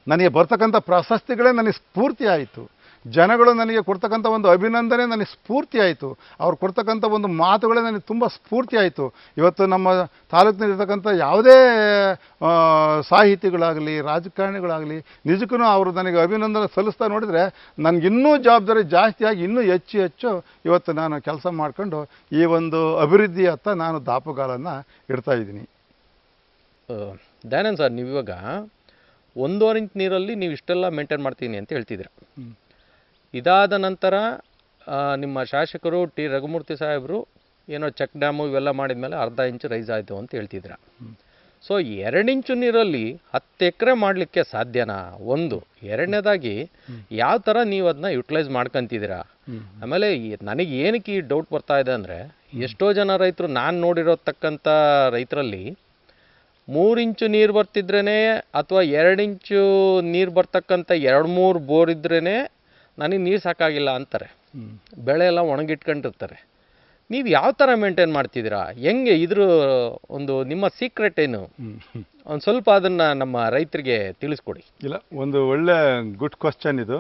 ನನಗೆ ಬರ್ತಕ್ಕಂಥ ಪ್ರಶಸ್ತಿಗಳೇ ನನಗೆ ಸ್ಫೂರ್ತಿ ಆಯಿತು. ಜನಗಳು ನನಗೆ ಕೊಡ್ತಕ್ಕಂಥ ಒಂದು ಅಭಿನಂದನೆ ನನಗೆ ಸ್ಫೂರ್ತಿ ಆಯಿತು. ಅವ್ರು ಕೊಡ್ತಕ್ಕಂಥ ಒಂದು ಮಾತುಗಳೇ ನನಗೆ ತುಂಬ ಸ್ಫೂರ್ತಿ ಆಯಿತು. ಇವತ್ತು ನಮ್ಮ ತಾಲೂಕಿನಲ್ಲಿರ್ತಕ್ಕಂಥ ಯಾವುದೇ ಸಾಹಿತಿಗಳಾಗಲಿ ರಾಜಕಾರಣಿಗಳಾಗಲಿ ನಿಜಕ್ಕೂ ಅವರು ನನಗೆ ಅಭಿನಂದನೆ ಸಲ್ಲಿಸ್ತಾ ನೋಡಿದರೆ ನನಗಿನ್ನೂ ಜವಾಬ್ದಾರಿ ಜಾಸ್ತಿಯಾಗಿ ಇನ್ನೂ ಹೆಚ್ಚು ಹೆಚ್ಚು ಇವತ್ತು ನಾನು ಕೆಲಸ ಮಾಡ್ಕೊಂಡು ಈ ಒಂದು ಅಭಿವೃದ್ಧಿಯತ್ತ ನಾನು ದಾಪುಗಾಲನ್ನು ಇಡ್ತಾ ಇದ್ದೀನಿ. ದಯಾನಂದ್ ಸರ್ ನೀವು ಇವಾಗ ಒಂದೂವರೆ ಇಂಚ್ ನೀರಲ್ಲಿ ನೀವು ಇಷ್ಟೆಲ್ಲ ಮೇಂಟೈನ್ ಮಾಡ್ತೀನಿ ಅಂತ ಹೇಳ್ತಿದ್ದೀರ. ಇದಾದ ನಂತರ ನಿಮ್ಮ ಶಾಸಕರು ಟಿ. ರಘುಮೂರ್ತಿ ಸಾಹೇಬರು ಏನೋ ಚೆಕ್ ಡ್ಯಾಮು ಇವೆಲ್ಲ ಮಾಡಿದ ಮೇಲೆ ಅರ್ಧ ಇಂಚು ರೈಸ್ ಆಯಿತು ಅಂತ ಹೇಳ್ತಿದ್ದೀರ ಸೊ ಎರಡು ಇಂಚು ನೀರಲ್ಲಿ ಹತ್ತು ಎಕರೆ ಮಾಡಲಿಕ್ಕೆ ಸಾಧ್ಯನಾ? ಒಂದು. ಎರಡನೇದಾಗಿ ಯಾವ ಥರ ನೀವು ಅದನ್ನ ಯುಟಿಲೈಸ್ ಮಾಡ್ಕೊಂತಿದ್ದೀರಾ? ಆಮೇಲೆ ನನಗೆ ಏನಕ್ಕೆ ಈ ಡೌಟ್ ಬರ್ತಾ ಇದೆ ಅಂದರೆ ಎಷ್ಟೋ ಜನ ರೈತರು ನಾನು ನೋಡಿರೋತಕ್ಕಂಥ ರೈತರಲ್ಲಿ ಮೂರು ಇಂಚು ನೀರು ಬರ್ತಿದ್ರೇ ಅಥವಾ ಎರಡು ಇಂಚು ನೀರು ಬರ್ತಕ್ಕಂಥ ಎರಡು ಮೂರು ಬೋರ್ ಇದ್ರೇ ನನಗೆ ನೀರು ಸಾಕಾಗಿಲ್ಲ ಅಂತಾರೆ. ಬೆಳೆ ಎಲ್ಲ ಒಣಗಿಟ್ಕೊಂಡಿರ್ತಾರೆ. ನೀವು ಯಾವ ಥರ ಮೇಂಟೈನ್ ಮಾಡ್ತಿದ್ದೀರಾ? ಹೆಂಗೆ ಇದ್ರ ಒಂದು ನಿಮ್ಮ ಸೀಕ್ರೆಟ್ ಏನು. ಒಂದು ಸ್ವಲ್ಪ ಅದನ್ನು ನಮ್ಮ ರೈತರಿಗೆ ತಿಳಿಸ್ಕೊಡಿ. ಇಲ್ಲ ಒಂದು ಒಳ್ಳೆ ಗುಡ್ ಕ್ವಶನ್ ಇದು.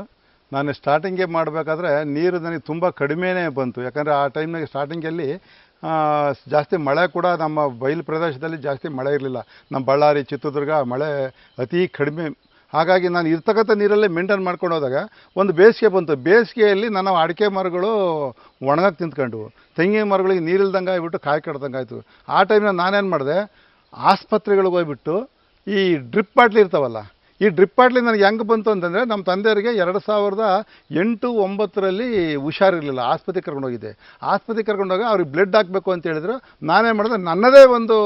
ನಾನು ಸ್ಟಾರ್ಟಿಂಗೆ ಮಾಡಬೇಕಾದ್ರೆ ನೀರು ನನಗೆ ತುಂಬ ಕಡಿಮೆನೇ ಬಂತು. ಯಾಕಂದರೆ ಆ ಟೈಮ್ನಾಗ ಸ್ಟಾರ್ಟಿಂಗಲ್ಲಿ ಜಾಸ್ತಿ ಮಳೆ ಕೂಡ ನಮ್ಮ ಬಯಲು ಪ್ರದೇಶದಲ್ಲಿ ಜಾಸ್ತಿ ಮಳೆ ಇರಲಿಲ್ಲ. ನಮ್ಮ ಬಳ್ಳಾರಿ ಚಿತ್ರದುರ್ಗ ಮಳೆ ಅತಿ ಕಡಿಮೆ ಹಾಗಾಗಿ ನಾನು ಇರ್ತಕ್ಕಂಥ ನೀರಲ್ಲೇ ಮೇಂಟೈನ್ ಮಾಡ್ಕೊಂಡು ಹೋದಾಗ ಒಂದು ಬೇಸಿಗೆ ಬಂತು. ಬೇಸಿಗೆಯಲ್ಲಿ ನನ್ನ ಅಡಿಕೆ ಮರಗಳು ಒಣಗಕ್ಕೆ ನಿಂತ್ಕೊಂಡು ತೆಂಗಿನ ಮರಗಳಿಗೆ ನೀರಿಲ್ದಂಗೆ ಆಗಿಬಿಟ್ಟು ಕಾಯಿ ಕಡ್ದಂಗೆ ಆಯಿತು. ಆ ಟೈಮ್ನಾಗ ನಾನೇನು ಮಾಡಿದೆ? ಆಸ್ಪತ್ರೆಗಳಿಗೆ ಹೋಗ್ಬಿಟ್ಟು ಈ ಡ್ರಿಪ್ ಬಾಟ್ಲಿ ಇರ್ತಾವಲ್ಲ ಈ ಡ್ರಿಪ್ ಪಾಟ್ಲಿ ನನಗೆ ಹೆಂಗೆ ಬಂತು ಅಂತಂದರೆ ನಮ್ಮ ತಂದೆಯವರಿಗೆ ಎರಡು ಸಾವಿರದ ಎಂಟು ಒಂಬತ್ತರಲ್ಲಿ ಹುಷಾರಿರಲಿಲ್ಲ. ಆಸ್ಪತ್ರೆಗೆ ಕರ್ಕೊಂಡು ಹೋಗಿದ್ದೆ. ಆಸ್ಪತ್ರೆಗೆ ಕರ್ಕೊಂಡೋಗ ಅವ್ರಿಗೆ ಬ್ಲಡ್ ಹಾಕಬೇಕು ಅಂತ ಹೇಳಿದ್ರು. ನಾನೇ ಮಾಡಿದೆ. ನನ್ನದೇ ಒಂದು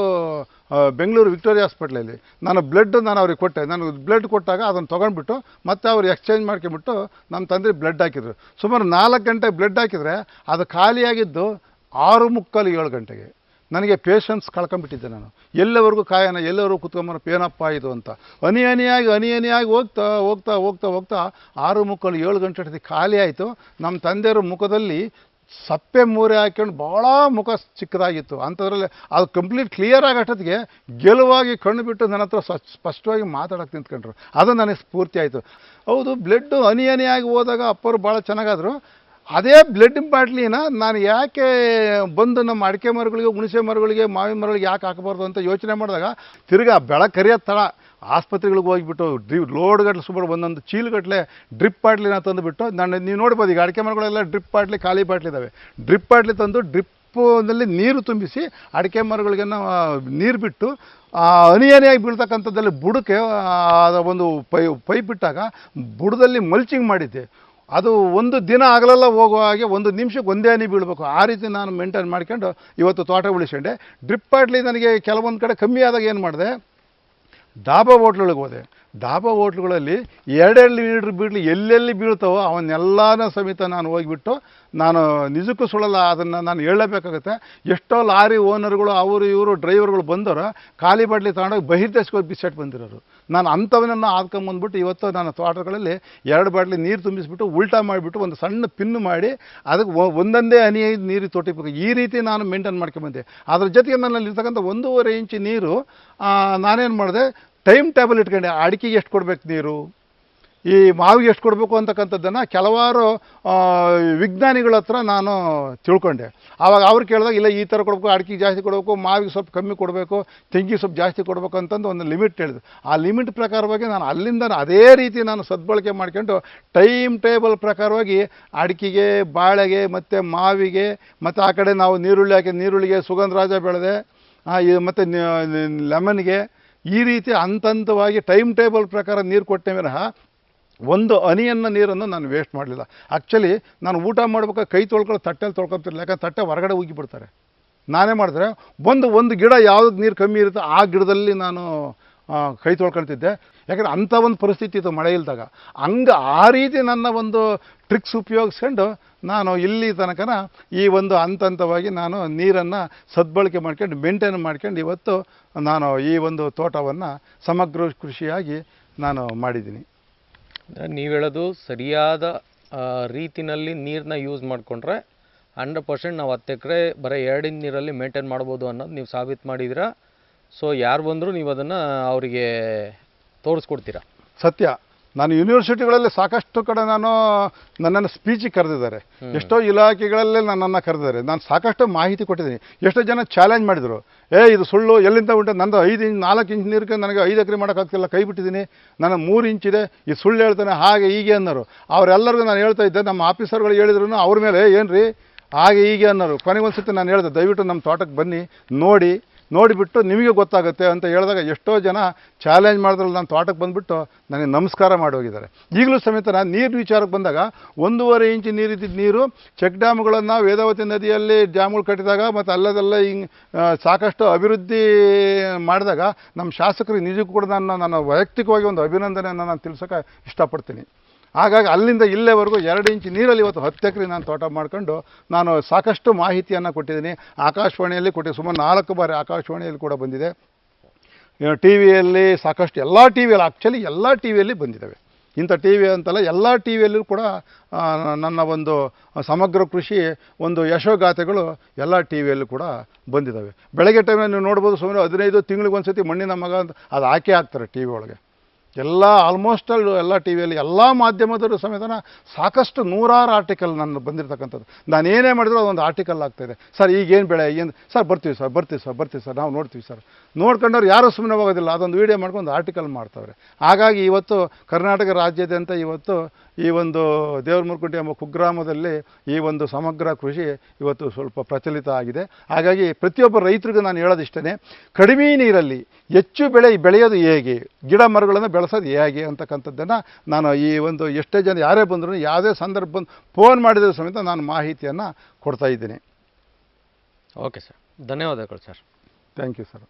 ಬೆಂಗಳೂರು ವಿಕ್ಟೋರಿಯಾ ಹಾಸ್ಪಿಟ್ಲಲ್ಲಿ ನಾನು ಬ್ಲಡ್ ನಾನು ಅವ್ರಿಗೆ ಕೊಟ್ಟೆ. ನಾನು ಬ್ಲಡ್ ಕೊಟ್ಟಾಗ ಅದನ್ನು ತೊಗೊಂಡ್ಬಿಟ್ಟು ಮತ್ತೆ ಅವ್ರು ಎಕ್ಸ್ಚೇಂಜ್ ಮಾಡ್ಕೊಂಬಿಟ್ಟು ನಮ್ಮ ತಂದೆ ಬ್ಲಡ್ ಹಾಕಿದ್ರು. ಸುಮಾರು ನಾಲ್ಕು ಗಂಟೆ ಬ್ಲಡ್ ಹಾಕಿದರೆ ಅದು ಖಾಲಿಯಾಗಿದ್ದು ಆರು ಮುಕ್ಕಾಲು ಏಳು ಗಂಟೆಗೆ. ನನಗೆ ಪೇಷನ್ಸ್ ಕಳ್ಕೊಂಬಿಟ್ಟಿದ್ದೆ ನಾನು. ಎಲ್ಲವರೆಗೂ ಕಾಯನ ಎಲ್ಲವರೆಗೂ ಕುತ್ಕೊಂಬನ ಪೇನಪ್ಪ ಇದು? ಅಂತ. ಅನಿಯನಿಯಾಗಿ ಅನಿಯನಿಯಾಗಿ ಹೋಗ್ತಾ ಹೋಗ್ತಾ ಹೋಗ್ತಾ ಹೋಗ್ತಾ, ಆರು ಮುಕ್ಕಲು ಏಳು ಗಂಟೆ ಅಷ್ಟೊತ್ತಿಗೆ ಖಾಲಿ ಆಯಿತು. ನಮ್ಮ ತಂದೆಯವ್ರ ಮುಖದಲ್ಲಿ ಸಪ್ಪೆ ಮೂರೆ ಹಾಕ್ಕೊಂಡು ಭಾಳ ಮುಖ ಚಿಕ್ಕದಾಗಿತ್ತು. ಅಂಥದ್ರಲ್ಲಿ ಅದು ಕಂಪ್ಲೀಟ್ ಕ್ಲಿಯರ್ ಆಗಷ್ಟೊತ್ತಿಗೆ ಗೆಲುವಾಗಿ ಕಣ್ಣು ಬಿಟ್ಟು ನನ್ನ ಹತ್ರ ಸ್ಪಷ್ಟವಾಗಿ ಮಾತಾಡೋಕೆ ನಿಂತ್ಕೊಂಡ್ರು. ಅದು ನನಗೆ ಸ್ಫೂರ್ತಿ ಆಯಿತು. ಹೌದು ಬ್ಲಡ್ಡು ಅನಿಯನಿಯಾಗಿ ಹೋದಾಗ ಅಪ್ಪರು ಭಾಳ ಚೆನ್ನಾಗಾದರು. ಅದೇ ಬ್ಲಡ್ ಬಾಟ್ಲಿನ ನಾನು ಯಾಕೆ ಬಂದು ನಮ್ಮ ಅಡಿಕೆ ಮರಗಳಿಗೆ, ಹುಣಸೆ ಮರಗಳಿಗೆ, ಮಾವಿನ ಮರಗಳಿಗೆ ಯಾಕೆ ಹಾಕಬಾರ್ದು ಅಂತ ಯೋಚನೆ ಮಾಡಿದಾಗ ತಿರ್ಗಾ ಬೆಳ ಕರಿಯ ತಡ ಆಸ್ಪತ್ರೆಗಳಿಗೆ ಹೋಗಿಬಿಟ್ಟು ಡ್ರಿ ಲೋಡ್ಗಟ್ಲೆ ಸುಮಾರು ಒಂದೊಂದು ಚೀಲಗಟ್ಟಲೆ ಡ್ರಿಪ್ ಬಾಟ್ಲಿನ ತಂದುಬಿಟ್ಟು ನಾನು ನೀವು ನೋಡ್ಬೋದು ಈಗ ಅಡಿಕೆ ಮರಗಳೆಲ್ಲ ಡ್ರಿಪ್ ಬಾಟ್ಲಿ ಖಾಲಿ ಬಾಟ್ಲಿ ಇದ್ದಾವೆ ಡ್ರಿಪ್ ಬಾಟ್ಲಿ ತಂದು ಡ್ರಿಪ್ಪಲ್ಲಿ ನೀರು ತುಂಬಿಸಿ ಅಡಿಕೆ ಮರಗಳಿಗೆ ನೀರು ಬಿಟ್ಟು ಹನಿ ಹನಿಯಾಗಿ ಬೀಳ್ತಕ್ಕಂಥದ್ದಲ್ಲಿ ಬುಡಕ್ಕೆ ಒಂದು ಪೈ, ಪೈಪ್ ಇಟ್ಟಾಗ ಬುಡದಲ್ಲಿ ಮಲ್ಚಿಂಗ್ ಮಾಡಿದ್ದೆ. ಅದು ಒಂದು ದಿನ ಆಗಲೆಲ್ಲ ಹೋಗುವ ಹಾಗೆ ಒಂದು ನಿಮಿಷಕ್ಕೆ ಒಂದೇ ಹನಿ ಬೀಳಬೇಕು. ಆ ರೀತಿ ನಾನು ಮೇಂಟೈನ್ ಮಾಡ್ಕೊಂಡು ಇವತ್ತು ತೋಟ ಉಳಿಸ್ಕೊಂಡೆ. ಡ್ರಿಪ್ ಬಾಟ್ಲಿ ನನಗೆ ಕೆಲವೊಂದು ಕಡೆ ಕಮ್ಮಿ ಆದಾಗ ಏನು ಮಾಡಿದೆ? ಡಾಬಾ ಹೋಟ್ಲೊಳಗೆ ಹೋದೆ. ಡಾಬಾ ಹೋಟ್ಲುಗಳಲ್ಲಿ ಎರಡೆರಡು ಲೀಟ್ರ್ ಬೀಳ್ಲಿ ಎಲ್ಲೆಲ್ಲಿ ಬೀಳ್ತಾವೋ ಅವನ್ನೆಲ್ಲನೂ ಸಮೇತ ನಾನು ಹೋಗಿಬಿಟ್ಟು ನಾನು ನಿಜಕ್ಕೂ ಸುಳ್ಳಲ್ಲ, ಅದನ್ನು ನಾನು ಹೇಳಲೇಬೇಕಾಗುತ್ತೆ ಎಷ್ಟೋ ಲಾರಿ ಓನರ್ಗಳು ಅವರು ಇವರು ಡ್ರೈವರ್ಗಳು ಬಂದವರು ಖಾಲಿ ಬಾಟ್ಲಿ ತಗೊಂಡೋಗಿ ಬಹಿರ್ದೇಶಕ್ಕೆ ಹೋಗಿ ಬಿಸಾಟ್ ಬಂದಿರೋರು. ನಾನು ಅಂಥವನನ್ನು ಆದ್ಕೊಂಬಂದ್ಬಿಟ್ಟು ಇವತ್ತು ನಾನು ತೋಟಗಳಲ್ಲಿ ಎರಡು ಬಾಟ್ಲಿ ನೀರು ತುಂಬಿಸ್ಬಿಟ್ಟು ಉಲ್ಟಾ ಮಾಡಿಬಿಟ್ಟು ಒಂದು ಸಣ್ಣ ಪಿನ್ ಮಾಡಿ ಅದಕ್ಕೆ ಒಂದೊಂದೇ ಹನಿ ನೀರು ತೊಟ್ಟಿಬೇಕು ಈ ರೀತಿ ನಾನು ಮೇಂಟೈನ್ ಮಾಡ್ಕೊಂಬಂದೆ ಅದ್ರ ಜೊತೆಗೆ ನನ್ನಲ್ಲಿ ಇರ್ತಕ್ಕಂಥ ಒಂದೂವರೆ ಇಂಚು ನೀರು ನಾನೇನು ಮಾಡಿದೆ, ಟೈಮ್ ಟೇಬಲ್ ಇಟ್ಕೊಂಡೆ. ಅಡಿಕೆಗೆ ಎಷ್ಟು ಕೊಡ್ಬೇಕು ನೀರು? ಈ ಮಾವಿಗೆ ಎಷ್ಟು ಕೊಡಬೇಕು ಅಂತಕ್ಕಂಥದ್ದನ್ನು ಕೆಲವಾರು ವಿಜ್ಞಾನಿಗಳ ಹತ್ರ ನಾನು ತಿಳ್ಕೊಂಡೆ. ಆವಾಗ ಅವ್ರು ಕೇಳಿದಾಗ, ಇಲ್ಲ, ಈ ಥರ ಕೊಡಬೇಕು, ಅಡಿಕೆ ಜಾಸ್ತಿ ಕೊಡಬೇಕು, ಮಾವಿಗೆ ಸ್ವಲ್ಪ ಕಮ್ಮಿ ಕೊಡಬೇಕು ತೆಂಗಿ ಸ್ವಲ್ಪ ಜಾಸ್ತಿ ಕೊಡಬೇಕು ಅಂತಂದು ಒಂದು ಲಿಮಿಟ್ ಹೇಳಿದ್ರು. ಆ ಲಿಮಿಟ್ ಪ್ರಕಾರವಾಗಿ ನಾನು ಅಲ್ಲಿಂದ ಅದೇ ರೀತಿ ನಾನು ಸದ್ಬಳಕೆ ಮಾಡ್ಕೊಂಡು ಟೈಮ್ ಟೇಬಲ್ ಪ್ರಕಾರವಾಗಿ ಅಡಿಕೆಗೆ, ಬಾಳೆಗೆ, ಮತ್ತು ಮಾವಿಗೆ, ಮತ್ತು ಆ ಕಡೆ ನಾವು ನೀರುಳ್ಳಿ ಹಾಕಿ, ನೀರುಳ್ಳಿಗೆ ಸುಗಂಧರಾಜ ಬೆಳೆದೆ ಮತ್ತು ಲೆಮನ್ಗೆ ಈ ರೀತಿ ಹಂತ ಹಂತವಾಗಿ ಟೈಮ್ ಟೇಬಲ್ ಪ್ರಕಾರ ನೀರು ಕೊಟ್ಟೆ ವಿನಃ ಒಂದು ಅನಿಯನ್ನು ನೀರನ್ನು ನಾನು ವೇಸ್ಟ್ ಮಾಡಲಿಲ್ಲ. ಆ್ಯಕ್ಚುಲಿ ನಾನು ಊಟ ಮಾಡ್ಬೇಕಾದ್ರೆ ಕೈ ತೊಳ್ಕೊಳ್ಳೋ ತಟ್ಟೆಲಿ ತೊಳ್ಕೊತಿರ್ಲಿಲ್ಲ ಯಾಕಂದ್ರೆ ತಟ್ಟೆ ಹೊರಗಡೆ ಉಗಿಬಿಡ್ತಾರೆ ನಾನೇ ಮಾಡಿದ್ರೆ ಒಂದು ಒಂದು ಗಿಡ ಯಾವ್ದು ನೀರು ಕಮ್ಮಿ ಇರುತ್ತೋ ಆ ಗಿಡದಲ್ಲಿ ನಾನು ಕೈ ತೊಳ್ಕೊಳ್ತಿದ್ದೆ. ಯಾಕಂದರೆ ಅಂಥ ಒಂದು ಪರಿಸ್ಥಿತಿ ಇತ್ತು ಮಳೆ ಇಲ್ದಾಗ. ಹಂಗೆ ಆ ರೀತಿ ನನ್ನ ಒಂದು ಟ್ರಿಕ್ಸ್ ಉಪಯೋಗಿಸ್ಕೊಂಡು ನಾನು ಇಲ್ಲಿ ತನಕನ ಈ ಒಂದು ಹಂತ ಹಂತವಾಗಿ ನಾನು ನೀರನ್ನು ಸದ್ಬಳಕೆ ಮಾಡ್ಕೊಂಡು ಮೇಂಟೈನ್ ಮಾಡ್ಕೊಂಡು ಇವತ್ತು ನಾನು ಈ ಒಂದು ತೋಟವನ್ನು ಸಮಗ್ರ ಕೃಷಿಯಾಗಿ ನಾನು ಮಾಡಿದ್ದೀನಿ. ನೀವು ಹೇಳೋದು ಸರಿಯಾದ ರೀತಿನಲ್ಲಿ ನೀರನ್ನ ಯೂಸ್ ಮಾಡಿಕೊಂಡ್ರೆ ಹಂಡ್ರೆಡ್ ಪರ್ಸೆಂಟ್ ನಾವು ಹತ್ತು ಎಕರೆ ಬರೀ ಎರಡಿನ ನೀರಲ್ಲಿ ಮೇಂಟೈನ್ ಮಾಡ್ಬೋದು ಅನ್ನೋದು ನೀವು ಸಾಬೀತು ಮಾಡಿದ್ದೀರಾ ಸೊ ಯಾರು ಬಂದರೂ ನೀವು ಅದನ್ನು ಅವರಿಗೆ ತೋರಿಸ್ಕೊಡ್ತೀರಾ. ಸತ್ಯ. ನಾನು ಯೂನಿವರ್ಸಿಟಿಗಳಲ್ಲಿ ಸಾಕಷ್ಟು ಕಡೆ ನಾನು ನನ್ನನ್ನು ಸ್ಪೀಚಿಗೆ ಕರೆದಿದ್ದಾರೆ. ಎಷ್ಟೋ ಇಲಾಖೆಗಳಲ್ಲಿ ನನ್ನನ್ನು ಕರೆದಿದ್ದಾರೆ. ನಾನು ಸಾಕಷ್ಟು ಮಾಹಿತಿ ಕೊಟ್ಟಿದ್ದೀನಿ. ಎಷ್ಟೋ ಜನ ಚಾಲೆಂಜ್ ಮಾಡಿದರು. ಏ ಇದು ಸುಳ್ಳು ಎಲ್ಲಿಂದ ಉಂಟು? ನಂದು ಐದು ಇಂಚ್ ನಾಲ್ಕು ಇಂಚ್ ನೀರಿಗೆ ನನಗೆ ಐದು ಎಕರೆ ಮಾಡೋಕ್ಕಾಗ್ತಿಲ್ಲ ಕೈ ಬಿಟ್ಟಿದ್ದೀನಿ. ನನ್ನ ಮೂರು ಇಂಚಿದೆ ಈ ಸುಳ್ಳು ಹೇಳ್ತಾನೆ ಹಾಗೆ ಹೀಗೆ ಅನ್ನೋರು. ಅವರೆಲ್ಲರಿಗೂ ನಾನು ಹೇಳ್ತಾ ಇದ್ದೆ ನಮ್ಮ ಆಫೀಸರ್ಗಳು ಹೇಳಿದ್ರು ಅವ್ರ ಮೇಲೆ ಏನು ರೀ ಹಾಗೆ ಹೀಗೆ ಅನ್ನೋರು. ಕೊನೆಗೊಂದು ಸರ್ತಿ ಸತಿ ನಾನು ಹೇಳಿದೆ ದಯವಿಟ್ಟು ನಮ್ಮ ತೋಟಕ್ಕೆ ಬನ್ನಿ ನೋಡಿ. ನೋಡಿಬಿಟ್ಟು ನಿಮಗೆ ಗೊತ್ತಾಗುತ್ತೆ ಅಂತ ಹೇಳಿದಾಗ ಎಷ್ಟೋ ಜನ ಚಾಲೆಂಜ್ ಮಾಡಿದ್ರಲ್ಲಿ ನಾನು ತೋಟಕ್ಕೆ ಬಂದುಬಿಟ್ಟು ನನಗೆ ನಮಸ್ಕಾರ ಮಾಡಿ ಹೋಗಿದ್ದಾರೆ. ಈಗಲೂ ಸಮೇತ ನಾನು ನೀರು ವಿಚಾರಕ್ಕೆ ಬಂದಾಗ ಒಂದೂವರೆ ಇಂಚು ನೀರಿದ್ದಿದ್ದ ನೀರು ಚೆಕ್ ಡ್ಯಾಮ್ಗಳನ್ನು ವೇದಾವತಿ ನದಿಯಲ್ಲಿ ಡ್ಯಾಮ್ಗಳು ಕಟ್ಟಿದಾಗ ಮತ್ತು ಅಲ್ಲದೆಲ್ಲ ಹಿಂಗೆ ಸಾಕಷ್ಟು ಅಭಿವೃದ್ಧಿ ಮಾಡಿದಾಗ ನಮ್ಮ ಶಾಸಕರಿಗೆ ನಿಜಕ್ಕೂ ಕೂಡ ನಾನು ನನ್ನ ವೈಯಕ್ತಿಕವಾಗಿ ಒಂದು ಅಭಿನಂದನೆಯನ್ನು ನಾನು ತಿಳಿಸೋಕೆ ಇಷ್ಟಪಡ್ತೀನಿ. ಹಾಗಾಗಿ ಅಲ್ಲಿಂದ ಇಲ್ಲೇವರೆಗೂ ಎರಡು ಇಂಚು ನೀರಲ್ಲಿ ಇವತ್ತು ಹತ್ತು ಎಕರೆ ನಾನು ತೋಟ ಮಾಡ್ಕೊಂಡು ನಾನು ಸಾಕಷ್ಟು ಮಾಹಿತಿಯನ್ನು ಕೊಟ್ಟಿದ್ದೀನಿ. ಆಕಾಶವಾಣಿಯಲ್ಲಿ ಕೊಟ್ಟಿದ್ದು ಸುಮಾರು ನಾಲ್ಕು ಬಾರಿ ಆಕಾಶವಾಣಿಯಲ್ಲಿ ಕೂಡ ಬಂದಿದೆ. ಟಿ ವಿಯಲ್ಲಿ ಸಾಕಷ್ಟು ಎಲ್ಲ ಟಿ ವಿಯಲ್ಲಿ ಆ್ಯಕ್ಚುಲಿ ಎಲ್ಲ ಟಿ ವಿಯಲ್ಲಿ ಬಂದಿದ್ದಾವೆ. ಇಂಥ ಟಿ ವಿ ಅಂತಲ್ಲ, ಎಲ್ಲ ಟಿ ವಿಯಲ್ಲೂ ಕೂಡ ನನ್ನ ಒಂದು ಸಮಗ್ರ ಕೃಷಿ ಒಂದು ಯಶೋಗಾಥೆಗಳು ಎಲ್ಲ ಟಿ ವಿಯಲ್ಲೂ ಕೂಡ ಬಂದಿದ್ದಾವೆ. ಬೆಳಗ್ಗೆ ಟೈಮಲ್ಲಿ ನೀವು ನೋಡ್ಬೋದು ಸುಮಾರು ಹದಿನೈದು ತಿಂಗಳಿಗೆ ಒಂದು ಸತಿ ಮಣ್ಣಿನ ಮಗ ಅಂತ ಅದು ಹಾಕೇ ಆಗ್ತಾರೆ ಟಿ ವಿ ಒಳಗೆ. ಎಲ್ಲ ಆಲ್ಮೋಸ್ಟ್ ಅಲ್ ಎಲ್ಲ ಟಿ ವಿಯಲ್ಲಿ ಎಲ್ಲ ಮಾಧ್ಯಮದವರು ಸಮೇತನ ಸಾಕಷ್ಟು ನೂರಾರು ಆರ್ಟಿಕಲ್ ನನ್ನ ಬಂದಿರತಕ್ಕಂಥದ್ದು. ನಾನು ಏನೇ ಮಾಡಿದ್ರು ಅದೊಂದು ಆರ್ಟಿಕಲ್ ಆಗ್ತಾಯಿದೆ ಸರ್ ಈಗೇನು ಬೆಳೆ? ಏನು? ಸರ್, ಬರ್ತೀವಿ ಸರ್ ಬರ್ತೀವಿ ಸರ್ ಬರ್ತೀವಿ, ಸರ್, ನಾವು ನೋಡ್ತೀವಿ, ಸರ್. ನೋಡ್ಕೊಂಡವ್ರು ಯಾರೂ ಸುಮ್ಮನೆ ಹೋಗೋದಿಲ್ಲ. ಅದೊಂದು ವೀಡಿಯೋ ಮಾಡ್ಕೊಂಡು ಆರ್ಟಿಕಲ್ ಮಾಡ್ತಾವ್ರೆ. ಹಾಗಾಗಿ ಇವತ್ತು ಕರ್ನಾಟಕ ರಾಜ್ಯಾದ್ಯಂತ ಇವತ್ತು ಈ ಒಂದು ದೇವರಮುರ್ಕುಂಟಿ ಎಂಬ ಕುಗ್ರಾಮದಲ್ಲಿ ಈ ಒಂದು ಸಮಗ್ರ ಕೃಷಿ ಇವತ್ತು ಸ್ವಲ್ಪ ಪ್ರಚಲಿತ ಆಗಿದೆ. ಹಾಗಾಗಿ ಪ್ರತಿಯೊಬ್ಬ ರೈತರಿಗೂ ನಾನು ಹೇಳೋದಿಷ್ಟೇ ಕಡಿಮೆ ನೀರಲ್ಲಿ ಹೆಚ್ಚು ಬೆಳೆ ಬೆಳೆಯೋದು ಹೇಗೆ? ಗಿಡ ಮರಗಳನ್ನು ಬೆಳೆಸೋದು ಹೇಗೆ ಅಂತಕ್ಕಂಥದ್ದನ್ನು ನಾನು ಈ ಒಂದು ಎಷ್ಟೇ ಜನ ಯಾರೇ ಬಂದರೂ ಯಾವುದೇ ಸಂದರ್ಭ ಬಂದು ಫೋನ್ ಮಾಡಿದರೂ ಸಮೇತ ನಾನು ಮಾಹಿತಿಯನ್ನು ಕೊಡ್ತಾ ಇದ್ದೀನಿ. Okay sir. ಧನ್ಯವಾದಗಳು ಸರ್. Thank you sir.